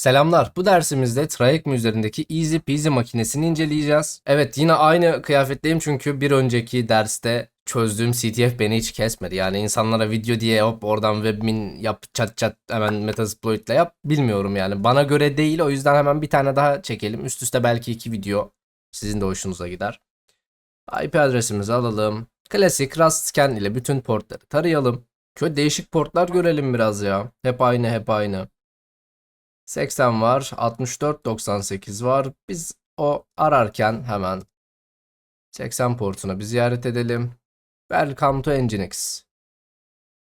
Selamlar. Bu dersimizde Traecmi üzerindeki Easy Peasy makinesini inceleyeceğiz. Evet yine aynı kıyafetteyim çünkü bir önceki derste çözdüğüm CTF beni hiç kesmedi. Yani insanlara video diye hop oradan webmin yap çat çat hemen Metasploit'le yap bilmiyorum yani. Bana göre değil o yüzden hemen bir tane daha çekelim. Üst üste belki iki video sizin de hoşunuza gider. IP adresimizi alalım. Klasik Rust scan ile bütün portları tarayalım. Şöyle değişik portlar görelim biraz ya. Hep aynı hep aynı. 80 var. 64 98 var. Biz o ararken hemen 80 portuna bir ziyaret edelim. Welcome to Nginx.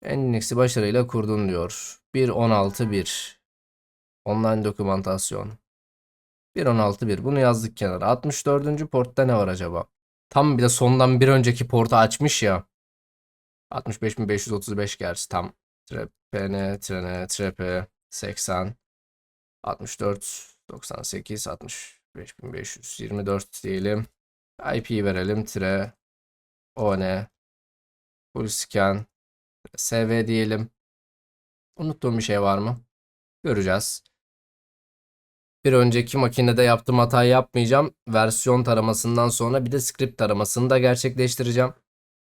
Nginx'i başarıyla kurdun diyor. 1.16.1 Online dokümantasyon. 1.16.1 bunu yazdık kenara. 64. portta ne var acaba? Tam bir de sondan bir önceki portu açmış ya. 65.535 gerçi tam. Trepene, trene, trepe, 80, 64, 98, 65.524 diyelim. IP verelim. Tire, ON, full scan, SV diyelim. Unuttuğum bir şey var mı? Göreceğiz. Bir önceki makinede yaptığım hatayı yapmayacağım. Versiyon taramasından sonra bir de script taramasını da gerçekleştireceğim.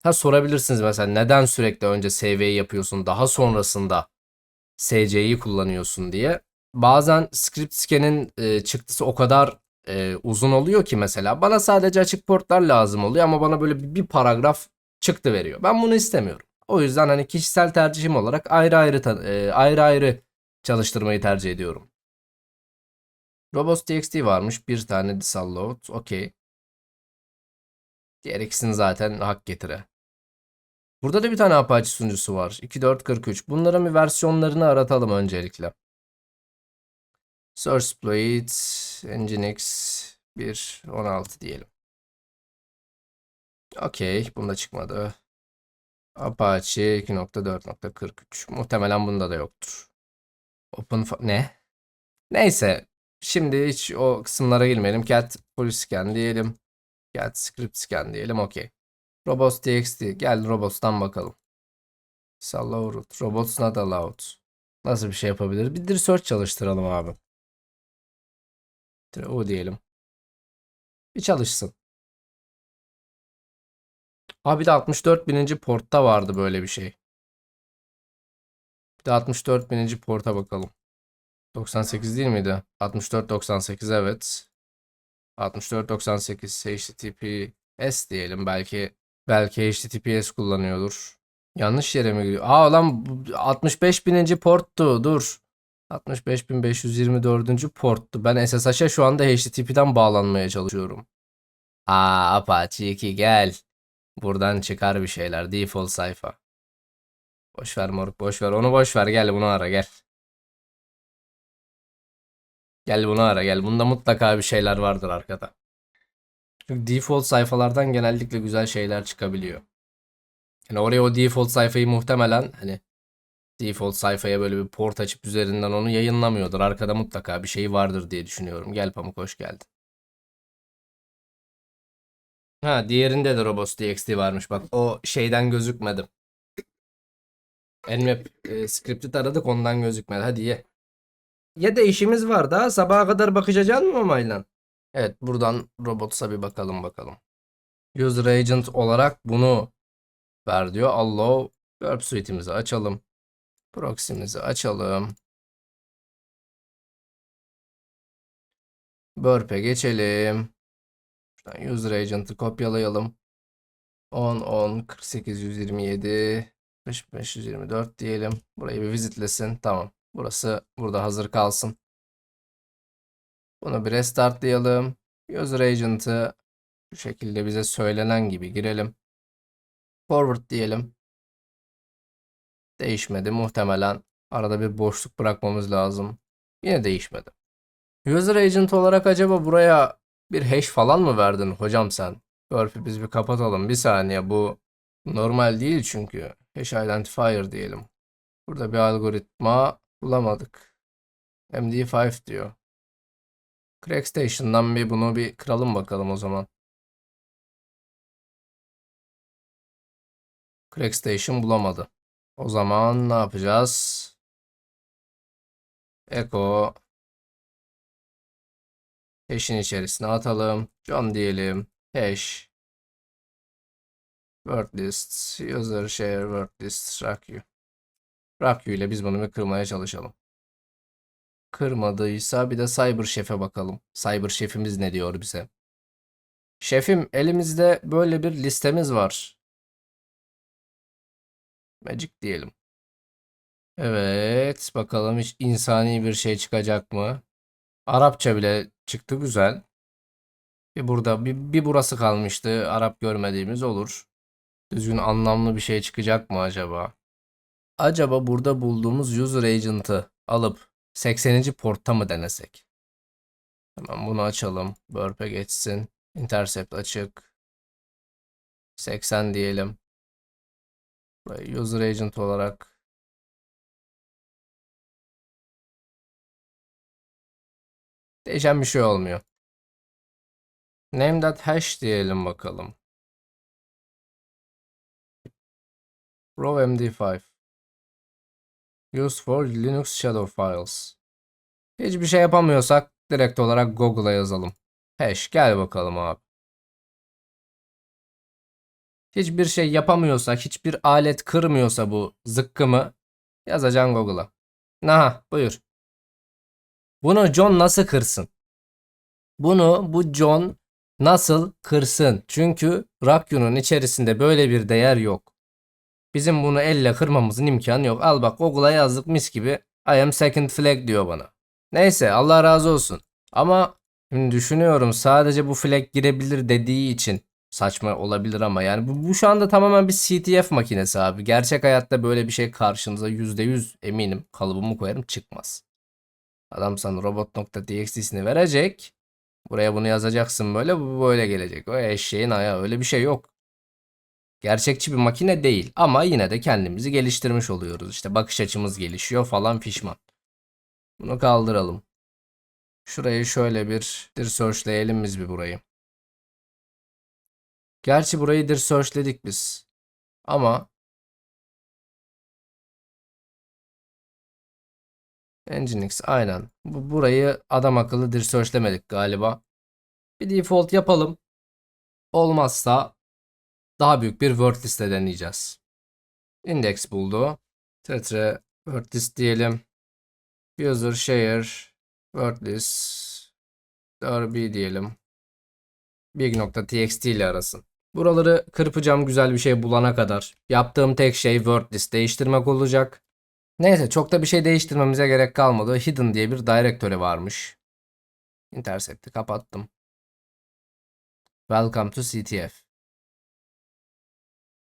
Ha sorabilirsiniz mesela neden sürekli önce SV'yi yapıyorsun daha sonrasında SC'yi kullanıyorsun diye. Bazen script scan'in e, çıktısı o kadar e, uzun oluyor ki mesela bana sadece açık portlar lazım oluyor ama bana böyle bir, paragraf çıktı veriyor. Ben bunu istemiyorum. O yüzden hani kişisel tercihim olarak ayrı ayrı e, ayrı ayrı çalıştırmayı tercih ediyorum. Robots.txt varmış. Bir tane disalload. Okey. Diğer ikisini zaten hak getire. Burada da bir tane Apache sunucusu var. 2.4.43. Bunların bir versiyonlarını aratalım öncelikle. Source Exploit, Nginx 1.16 diyelim. Okey. Bunda çıkmadı. Apache 2.4.43. Muhtemelen bunda da yoktur. Open ne? Neyse. Şimdi hiç o kısımlara girmeyelim. Cat full scan diyelim. Cat script scan diyelim. Okey. Robots.txt. Gel robots'tan bakalım. Allow root. Robots not allowed. Nasıl bir şey yapabiliriz? Bir research çalıştıralım abi. O diyelim. Bir çalışsın. Abi de 64 bininci portta vardı böyle bir şey. Bir de 64 bininci porta bakalım. 98 değil miydi? 64 98 evet. 64 98 HTTPS diyelim belki belki HTTPS kullanıyordur. Yanlış yere mi gidiyor? Aa lan bu 65 bininci porttu. Dur. 65.524. porttu. Ben SSH'a şu anda HTTP'den bağlanmaya çalışıyorum. Aa Apache 2 gel. Buradan çıkar bir şeyler. Default sayfa. Boş ver moruk boş ver. Onu boş ver. Gel bunu ara gel. Gel bunu ara gel. Bunda mutlaka bir şeyler vardır arkada. Çünkü default sayfalardan genellikle güzel şeyler çıkabiliyor. Yani oraya o default sayfayı muhtemelen hani default sayfaya böyle bir port açıp üzerinden onu yayınlamıyordur. Arkada mutlaka bir şey vardır diye düşünüyorum. Gel Pamuk hoş geldin. Ha diğerinde de robots.txt varmış bak o şeyden gözükmedi. Nmap e, script'i taradık ondan gözükmedi. Hadi ye. Ya da işimiz var daha sabaha kadar bakacağız mı Maylan? Evet buradan robots'a bir bakalım bakalım. User agent olarak bunu ver diyor. Allow Verb suite'imizi açalım. Proxy'mizi açalım. Burp'e geçelim. Şuradan user agent'ı kopyalayalım. 10 10 48 127 45 124 diyelim. Burayı bir visitlesin. Tamam. Burası burada hazır kalsın. Bunu bir restartlayalım. User agent'ı bu şekilde bize söylenen gibi girelim. Forward diyelim. Değişmedi. Muhtemelen arada bir boşluk bırakmamız lazım. Yine değişmedi. User agent olarak acaba buraya bir hash falan mı verdin hocam sen? Burp'i biz bir kapatalım. Bir saniye bu normal değil çünkü. Hash identifier diyelim. Burada bir algoritma bulamadık. MD5 diyor. Crackstation'dan bir bunu bir kıralım bakalım o zaman. Crackstation bulamadı. O zaman ne yapacağız? Echo Hash'in içerisine atalım. John diyelim. Hash. Word list. User share word list. Rakyu. Rakyu ile biz bunu bir kırmaya çalışalım. Kırmadıysa bir de Cyber Chef'e bakalım. Cyber Chef'imiz ne diyor bize? Şefim elimizde böyle bir listemiz var. Magic diyelim. Evet, bakalım hiç insani bir şey çıkacak mı? Arapça bile çıktı güzel. Bir burada bir, bir burası kalmıştı. Arap görmediğimiz olur. Düzgün anlamlı bir şey çıkacak mı acaba? Acaba burada bulduğumuz user agent'ı alıp 80. portta mı denesek? Hemen bunu açalım. Burp'e geçsin. Intercept açık. 80 diyelim. User agent olarak değişen bir şey olmuyor. Name.hash diyelim bakalım. Raw MD5 Used for Linux Shadow Files Hiçbir şey yapamıyorsak direkt olarak Google'a yazalım. Hash gel bakalım abi. Hiçbir şey yapamıyorsak, hiçbir alet kırmıyorsa bu zıkkımı yazacaksın Google'a. Aha buyur. Bunu John nasıl kırsın? Bunu bu John nasıl kırsın? Çünkü Rakyu'nun içerisinde böyle bir değer yok. Bizim bunu elle kırmamızın imkanı yok. Al bak Google'a yazdık mis gibi. I am second flag diyor bana. Neyse Allah razı olsun. Ama şimdi düşünüyorum sadece bu flag girebilir dediği için saçma olabilir ama yani bu, bu şu anda tamamen bir CTF makinesi abi. Gerçek hayatta böyle bir şey karşınıza %100 eminim kalıbımı koyarım çıkmaz. Adam sana robot.txt'sini verecek. Buraya bunu yazacaksın böyle bu böyle gelecek. O eşeğin ayağı öyle bir şey yok. Gerçekçi bir makine değil ama yine de kendimizi geliştirmiş oluyoruz. İşte bakış açımız gelişiyor falan fişman. Bunu kaldıralım. Şurayı şöyle bir dir searchleyelim biz bir burayı. Gerçi burayı dir searchledik biz. Ama Nginx aynen. Bu, burayı adam akıllı dir searchlemedik galiba. Bir default yapalım. Olmazsa daha büyük bir word liste deneyeceğiz. Index buldu. Tetre word list diyelim. User share word list derby diyelim. Big.txt ile arasın. Buraları kırpacağım güzel bir şey bulana kadar. Yaptığım tek şey word list değiştirmek olacak. Neyse çok da bir şey değiştirmemize gerek kalmadı. Hidden diye bir directory varmış. Intercept'i kapattım. Welcome to CTF.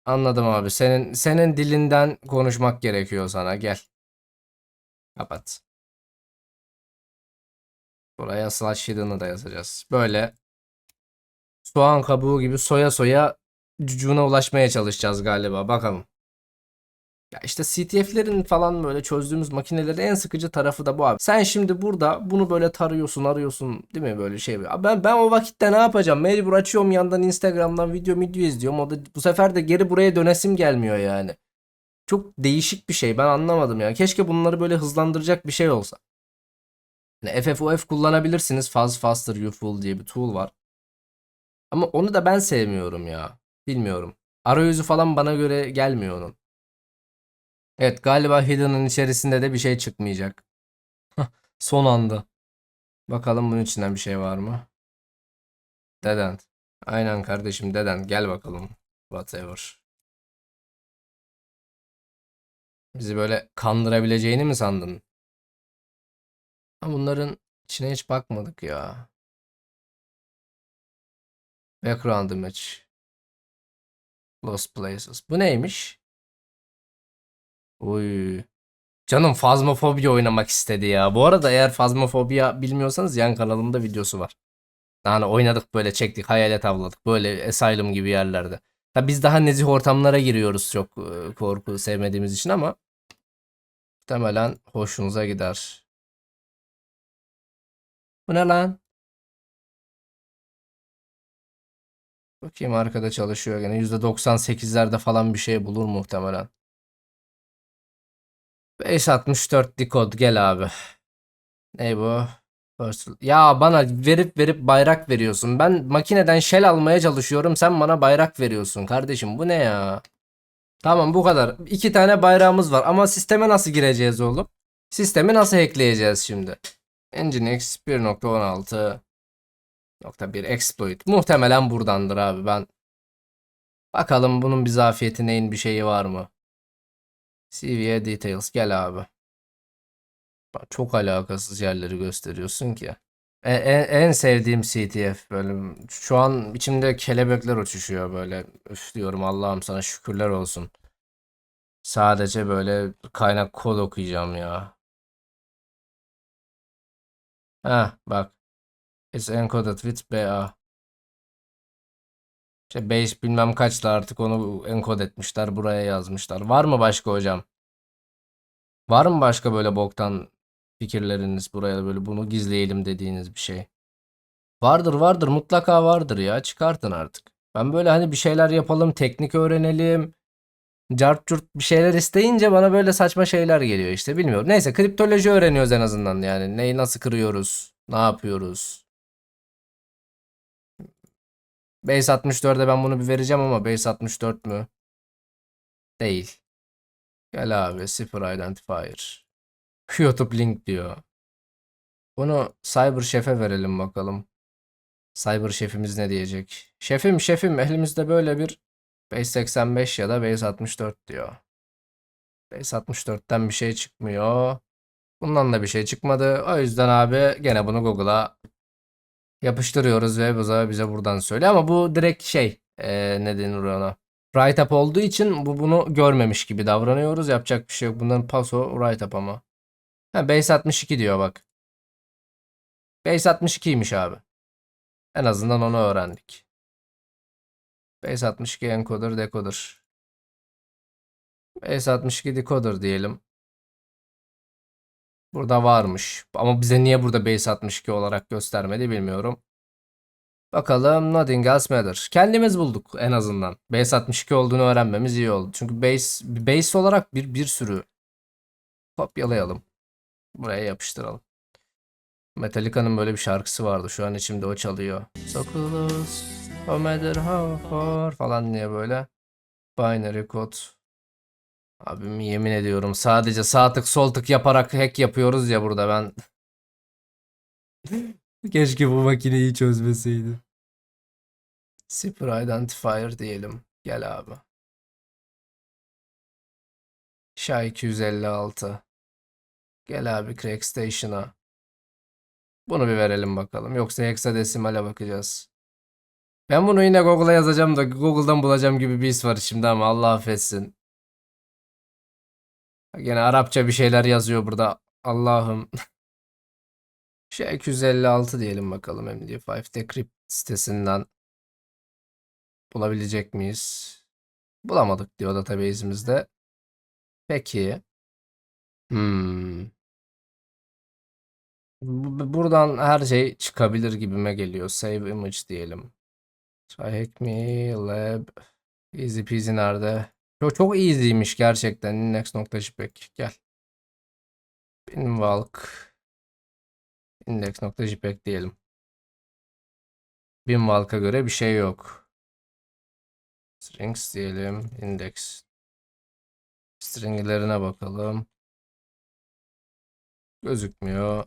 Anladım abi. Senin senin dilinden konuşmak gerekiyor sana. Gel. Kapat. Buraya slash hidden'ı da yazacağız. Böyle soğan kabuğu gibi soya soya cucuğuna ulaşmaya çalışacağız galiba. Bakalım. Ya işte CTF'lerin falan böyle çözdüğümüz makinelerin en sıkıcı tarafı da bu abi. Sen şimdi burada bunu böyle tarıyorsun, arıyorsun değil mi böyle şey. Ben ben o vakitte ne yapacağım? Mecbur açıyorum yandan Instagram'dan video video izliyorum. O da bu sefer de geri buraya dönesim gelmiyor yani. Çok değişik bir şey. Ben anlamadım ya. Keşke bunları böyle hızlandıracak bir şey olsa. Yani FFOF kullanabilirsiniz. Fast Faster Youthful diye bir tool var. Ama onu da ben sevmiyorum ya. Bilmiyorum. Arayüzü falan bana göre gelmiyor onun. Evet galiba Hidden'ın içerisinde de bir şey çıkmayacak. Son anda. Bakalım bunun içinden bir şey var mı? Deden. Aynen kardeşim deden gel bakalım. Whatever. Bizi böyle kandırabileceğini mi sandın? Ama bunların içine hiç bakmadık ya. Background image. Lost places. Bu neymiş? Oy. Canım Phasmophobia oynamak istedi ya. Bu arada eğer Phasmophobia bilmiyorsanız yan kanalımda videosu var. Yani oynadık böyle çektik hayalet avladık. Böyle Asylum gibi yerlerde. Tabi biz daha nezih ortamlara giriyoruz çok e, korku sevmediğimiz için ama muhtemelen hoşunuza gider. Bu ne lan? Bakayım arkada çalışıyor gene. %98'lerde falan bir şey bulur muhtemelen. 564 dekod gel abi. Ne bu? Ya bana verip verip bayrak veriyorsun. Ben makineden shell almaya çalışıyorum. Sen bana bayrak veriyorsun. Kardeşim bu ne ya? Tamam bu kadar. İki tane bayrağımız var. Ama sisteme nasıl gireceğiz oğlum? Sistemi nasıl hackleyeceğiz şimdi? Nginx 1.16.1 exploit. Muhtemelen buradandır abi ben. Bakalım bunun bir zafiyeti neyin bir şeyi var mı? CV'ye details gel abi. Bak, Çok alakasız yerleri gösteriyorsun ki. E- En, en sevdiğim CTF böyle şu an içimde kelebekler uçuşuyor böyle. Üf diyorum Allah'ım sana şükürler olsun. Sadece böyle kaynak kod okuyacağım ya. Heh bak. It's encoded with BA. İşte 5 bilmem kaçta artık onu enkod etmişler buraya yazmışlar. Var mı başka hocam? Var mı başka böyle boktan fikirleriniz buraya böyle bunu gizleyelim dediğiniz bir şey? Vardır vardır mutlaka vardır ya çıkartın artık. Ben böyle hani bir şeyler yapalım teknik öğrenelim. Cart curt bir şeyler isteyince bana böyle saçma şeyler geliyor işte bilmiyorum. Neyse kriptoloji öğreniyoruz en azından yani. Neyi nasıl kırıyoruz? Ne yapıyoruz? Base 64'e ben bunu bir vereceğim ama Base 64 mü? Değil. Gel abi sıfır identifier. YouTube link diyor. Bunu Cyber Şef'e verelim bakalım. Cyber Şef'imiz ne diyecek? Şefim şefim elimizde böyle bir Base 85 ya da Base 64 diyor. Base 64'ten bir şey çıkmıyor. Bundan da bir şey çıkmadı. O yüzden abi gene bunu Google'a yapıştırıyoruz ve bize, bize buradan söylüyor. Ama bu direkt şey eee ne denir ona? Write up olduğu için bu bunu görmemiş gibi davranıyoruz. Yapacak bir şey yok. Bunların paso write up ama. Ha, base 62 diyor bak. Base 62'ymiş abi. En azından onu öğrendik. Base 62 encoder decoder. Base 62 decoder diyelim. Burada varmış. Ama bize niye burada base 62 olarak göstermedi bilmiyorum. Bakalım nothing else matter. Kendimiz bulduk en azından. Base 62 olduğunu öğrenmemiz iyi oldu. Çünkü base base olarak bir bir sürü kopyalayalım. Buraya yapıştıralım. Metallica'nın böyle bir şarkısı vardı. Şu an içimde o çalıyor. So close, no matter how far falan diye böyle. Binary code. Abim yemin ediyorum sadece sağ tık sol tık yaparak hack yapıyoruz ya burada ben. Keşke bu makineyi çözmeseydi. Super Identifier diyelim. Gel abi. SHA 256. Gel abi Crack Station'a. Bunu bir verelim bakalım. Yoksa hexadesimale bakacağız. Ben bunu yine Google'a yazacağım da Google'dan bulacağım gibi bir his var şimdi ama Allah affetsin. Gene Arapça bir şeyler yazıyor burada. Allah'ım. Şey 256 diyelim bakalım MD5 Decrypt sitesinden bulabilecek miyiz? Bulamadık diyor database'imizde. Peki. Hmm. Bu- Buradan her şey çıkabilir gibime geliyor. Save image diyelim. Try hack me lab. Easy peasy nerede? Çok, çok easy'ymiş gerçekten. Index.jpg. Gel. Binwalk. Index.jpg diyelim. Binwalk'a göre bir şey yok. Strings diyelim. Index. Stringlerine bakalım. Gözükmüyor.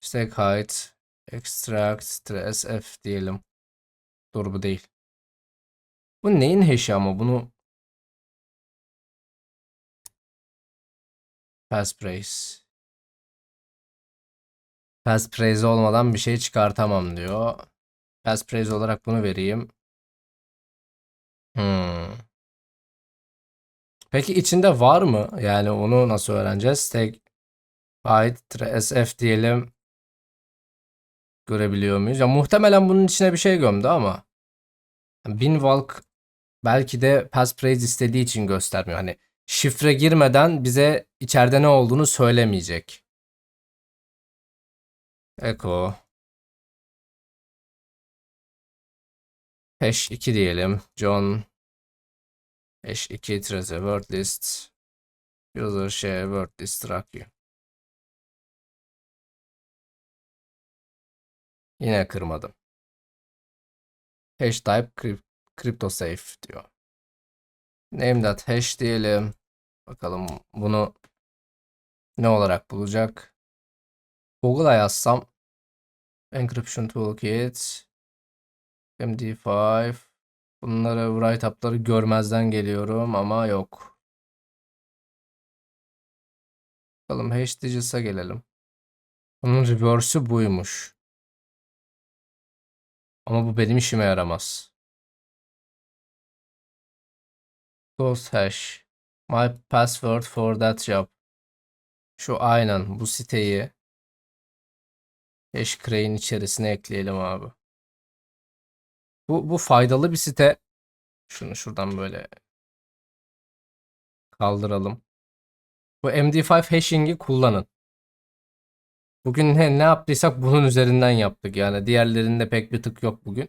Stack height. Extract. sf diyelim. Dur bu değil. Bu neyin hash'i ama bunu passphrase. Passphrase olmadan bir şey çıkartamam diyor. Passphrase olarak bunu vereyim. Hmm. Peki içinde var mı? Yani onu nasıl öğreneceğiz? Stack height sf diyelim. Görebiliyor muyuz? Ya muhtemelen bunun içine bir şey gömdü ama. Binwalk belki de passphrase istediği için göstermiyor. Hani şifre girmeden bize içeride ne olduğunu söylemeyecek. Echo. Hash 2 diyelim. John. Hash 2 trace word list. User share word list you. Yine kırmadım. Hash type cryptosafe diyor. Name that hash diyelim. Bakalım bunu ne olarak bulacak? Google'a yazsam encryption toolkit MD5 bunları write-up'ları görmezden geliyorum ama yok. Bakalım hash digits'a gelelim. Bunun reverse'ü buymuş. Ama bu benim işime yaramaz. Ghost hash. My password for that job. Şu aynen bu siteyi Hashcrane içerisine ekleyelim abi. Bu, bu faydalı bir site. Şunu şuradan böyle kaldıralım. Bu MD5 hashing'i kullanın. Bugün ne, ne yaptıysak bunun üzerinden yaptık. Yani diğerlerinde pek bir tık yok bugün.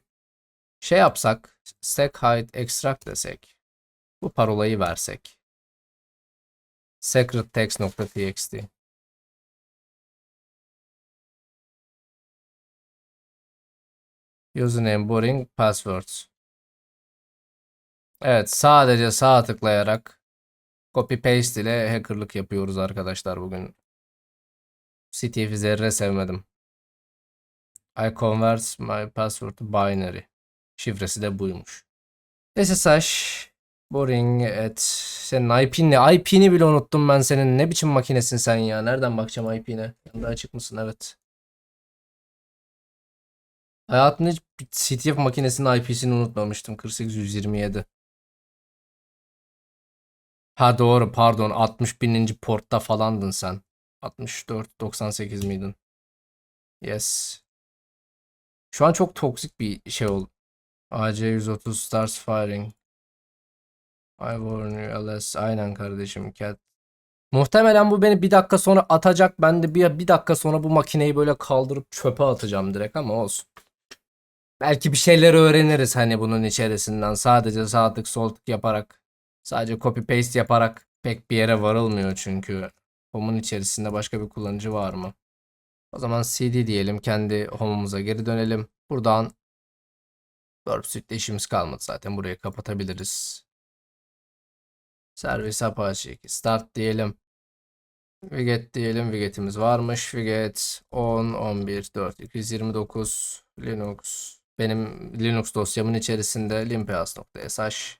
Şey yapsak, stack hide extract desek. Bu parolayı versek. Secret text.txt. Username boring passwords. Evet, sadece sağ tıklayarak copy paste ile hackerlık yapıyoruz arkadaşlar bugün. CTF'i zerre sevmedim. I convert my password to binary. Şifresi de buymuş. SSH boring et. Senin IP'in ne? IP'ni bile unuttum ben senin. Ne biçim makinesin sen ya? Nereden bakacağım IP'ne? Yanında açık mısın? Evet. Hayatımda hiç CTF makinesinin IP'sini unutmamıştım. 48127. Ha doğru pardon 60 bininci portta falandın sen. 64 98 miydin? Yes. Şu an çok toksik bir şey oldu. AC 130 starts firing. I warn you LS. Aynen kardeşim cat. Muhtemelen bu beni bir dakika sonra atacak. Ben de bir, bir dakika sonra bu makineyi böyle kaldırıp çöpe atacağım direkt ama olsun. Belki bir şeyler öğreniriz hani bunun içerisinden. Sadece sağ tık sol tık yaparak. Sadece copy paste yaparak pek bir yere varılmıyor çünkü. Home'un içerisinde başka bir kullanıcı var mı? O zaman cd diyelim. Kendi home'umuza geri dönelim. Buradan Burp Suite'de işimiz kalmadı zaten. Burayı kapatabiliriz. Servis Apache 2. Start diyelim. Wiget diyelim. Wiget'imiz varmış. Wiget 10, 11, 4, 229 Linux. Benim Linux dosyamın içerisinde limpeas.sh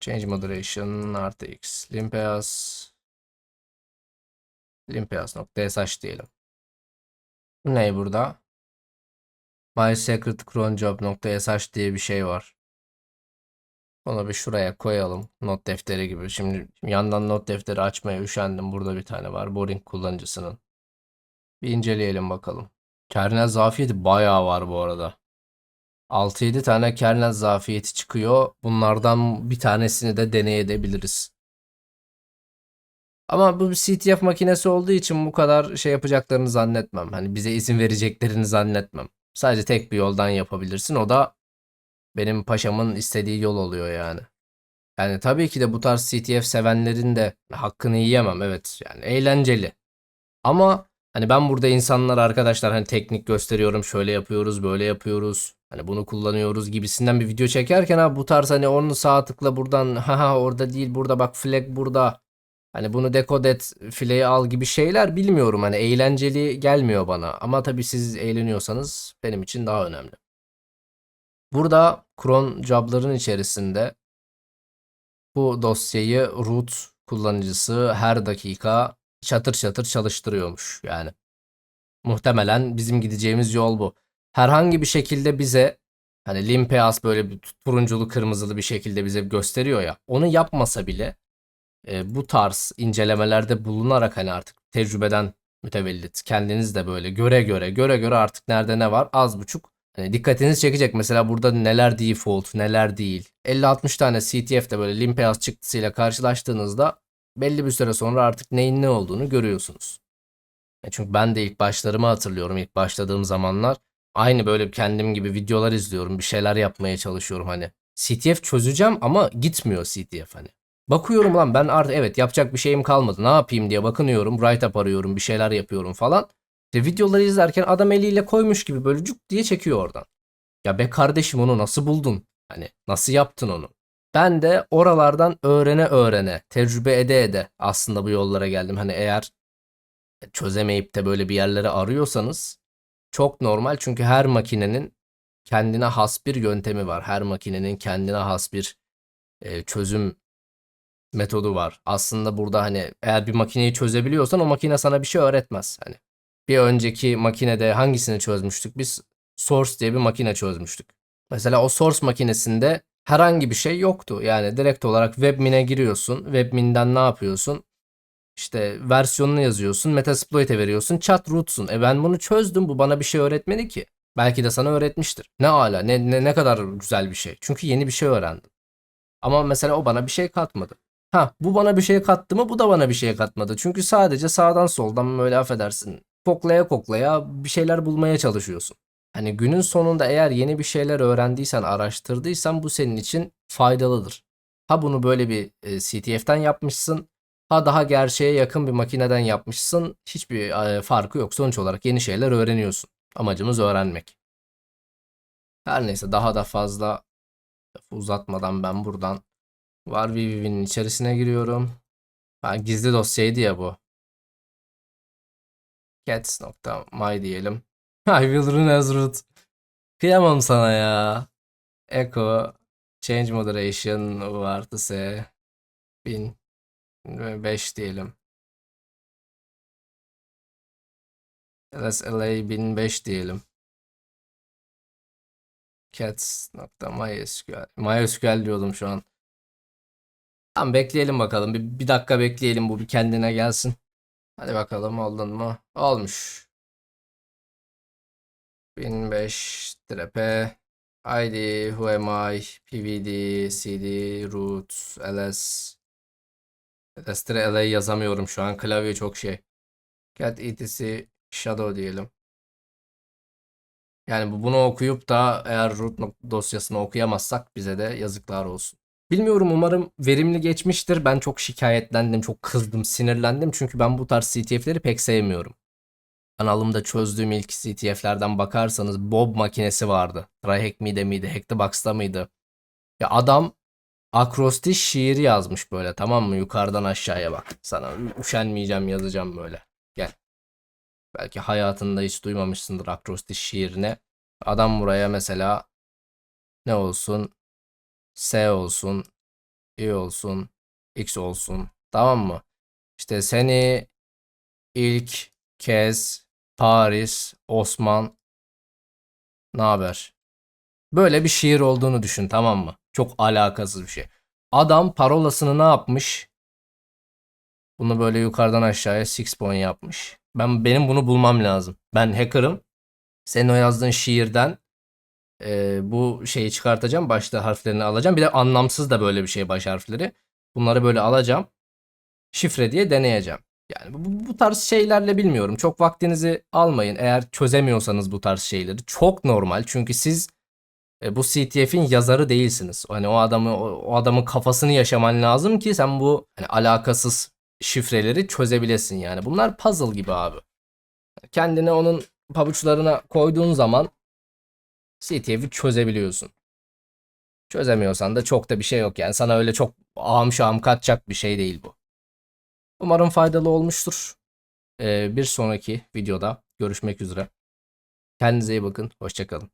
Change moderation artı x. Limpeas limpeas.sh diyelim. Bu ne burada? My secret cron job.sh diye bir şey var. Onu bir şuraya koyalım. Not defteri gibi. Şimdi yandan not defteri açmaya üşendim. Burada bir tane var. Boring kullanıcısının. Bir inceleyelim bakalım. Kernel zafiyeti bayağı var bu arada. 6-7 tane kernel zafiyeti çıkıyor. Bunlardan bir tanesini de deneyebiliriz. Ama bu bir CTF makinesi olduğu için bu kadar şey yapacaklarını zannetmem. Hani bize izin vereceklerini zannetmem. Sadece tek bir yoldan yapabilirsin. O da benim paşamın istediği yol oluyor yani. Yani tabii ki de bu tarz CTF sevenlerin de hakkını yiyemem. Evet yani eğlenceli. Ama hani ben burada insanlar arkadaşlar hani teknik gösteriyorum. Şöyle yapıyoruz, böyle yapıyoruz. Hani bunu kullanıyoruz gibisinden bir video çekerken ha bu tarz hani onu sağ tıkla buradan haha orada değil burada bak flag burada. Hani bunu decode et, fileyi al gibi şeyler bilmiyorum. Hani eğlenceli gelmiyor bana. Ama tabii siz eğleniyorsanız benim için daha önemli. Burada cron job'ların içerisinde bu dosyayı root kullanıcısı her dakika çatır çatır çalıştırıyormuş yani. Muhtemelen bizim gideceğimiz yol bu. Herhangi bir şekilde bize hani limpeas böyle bir turunculu kırmızılı bir şekilde bize gösteriyor ya. Onu yapmasa bile e, bu tarz incelemelerde bulunarak hani artık tecrübeden mütevellit kendiniz de böyle göre göre göre göre artık nerede ne var az buçuk hani dikkatinizi çekecek. Mesela burada neler default neler değil. 50-60 tane CTF'de böyle limpeas çıktısıyla karşılaştığınızda belli bir süre sonra artık neyin ne olduğunu görüyorsunuz. E çünkü ben de ilk başlarımı hatırlıyorum ilk başladığım zamanlar. Aynı böyle kendim gibi videolar izliyorum. Bir şeyler yapmaya çalışıyorum hani. CTF çözeceğim ama gitmiyor CTF hani. Bakıyorum lan ben artık evet yapacak bir şeyim kalmadı. Ne yapayım diye bakınıyorum. Write up arıyorum. Bir şeyler yapıyorum falan. İşte videoları izlerken adam eliyle koymuş gibi böyle cuk diye çekiyor oradan. Ya be kardeşim onu nasıl buldun? Hani nasıl yaptın onu? Ben de oralardan öğrene öğrene, tecrübe ede ede aslında bu yollara geldim. Hani eğer çözemeyip de böyle bir yerleri arıyorsanız çok normal çünkü her makinenin kendine has bir yöntemi var. Her makinenin kendine has bir e, çözüm metodu var. Aslında burada hani eğer bir makineyi çözebiliyorsan o makine sana bir şey öğretmez. Hani bir önceki makinede hangisini çözmüştük? Biz Source diye bir makine çözmüştük. Mesela o Source makinesinde herhangi bir şey yoktu. Yani direkt olarak webmin'e giriyorsun. Webmin'den ne yapıyorsun? İşte versiyonunu yazıyorsun. Metasploit'e veriyorsun. Chat root'sun. E ben bunu çözdüm. Bu bana bir şey öğretmedi ki. Belki de sana öğretmiştir. Ne ala, ne, ne, ne kadar güzel bir şey. Çünkü yeni bir şey öğrendim. Ama mesela o bana bir şey katmadı. Ha bu bana bir şey kattı mı bu da bana bir şey katmadı. Çünkü sadece sağdan soldan böyle affedersin koklaya koklaya bir şeyler bulmaya çalışıyorsun. Hani günün sonunda eğer yeni bir şeyler öğrendiysen, araştırdıysan bu senin için faydalıdır. Ha bunu böyle bir e, CTF'den yapmışsın, ha daha gerçeğe yakın bir makineden yapmışsın. Hiçbir e, farkı yok. Sonuç olarak yeni şeyler öğreniyorsun. Amacımız öğrenmek. Her neyse daha da fazla uzatmadan ben buradan var VVV'nin içerisine giriyorum. Ha, gizli dosyaydı ya bu. Cats.my diyelim. I will run as root. Kıyamam sana ya. Echo change moderation artı S 1005 diyelim. LSLA 1005 diyelim. Cats.mysql MySQL diyordum şu an. Tamam bekleyelim bakalım. Bir, bir dakika bekleyelim bu bir kendine gelsin. Hadi bakalım oldun mu? Olmuş. 1005 trepe id who am I pvd cd root ls ls la yazamıyorum şu an klavye çok şey cat etc shadow diyelim yani bu- bunu okuyup da eğer root dosyasını okuyamazsak bize de yazıklar olsun. Bilmiyorum umarım verimli geçmiştir. Ben çok şikayetlendim, çok kızdım, sinirlendim. Çünkü ben bu tarz CTF'leri pek sevmiyorum. Kanalımda çözdüğüm ilk CTF'lerden bakarsanız Bob makinesi vardı. Tryhack miydi miydi, Hackthebox'ta mıydı? Ya adam akrostiş şiiri yazmış böyle tamam mı? Yukarıdan aşağıya bak. Sana üşenmeyeceğim yazacağım böyle. Gel. Belki hayatında hiç duymamışsındır akrostiş şiirini. Adam buraya mesela ne olsun? S olsun, I olsun, X olsun. Tamam mı? İşte seni ilk kez Paris, Osman ne haber? Böyle bir şiir olduğunu düşün tamam mı? Çok alakasız bir şey. Adam parolasını ne yapmış? Bunu böyle yukarıdan aşağıya six point yapmış. Ben benim bunu bulmam lazım. Ben hacker'ım. Senin o yazdığın şiirden e, bu şeyi çıkartacağım. Başta harflerini alacağım. Bir de anlamsız da böyle bir şey baş harfleri. Bunları böyle alacağım. Şifre diye deneyeceğim. Yani bu, bu tarz şeylerle bilmiyorum. Çok vaktinizi almayın. Eğer çözemiyorsanız bu tarz şeyleri. Çok normal. Çünkü siz e, bu CTF'in yazarı değilsiniz. Hani o adamı o, o adamın kafasını yaşaman lazım ki sen bu hani alakasız şifreleri çözebilesin yani. Bunlar puzzle gibi abi. Kendini onun pabuçlarına koyduğun zaman CTF'i çözebiliyorsun. Çözemiyorsan da çok da bir şey yok yani. Sana öyle çok ağım şahım kaçacak bir şey değil bu. Umarım faydalı olmuştur. Ee, bir sonraki videoda görüşmek üzere. Kendinize iyi bakın. Hoşçakalın.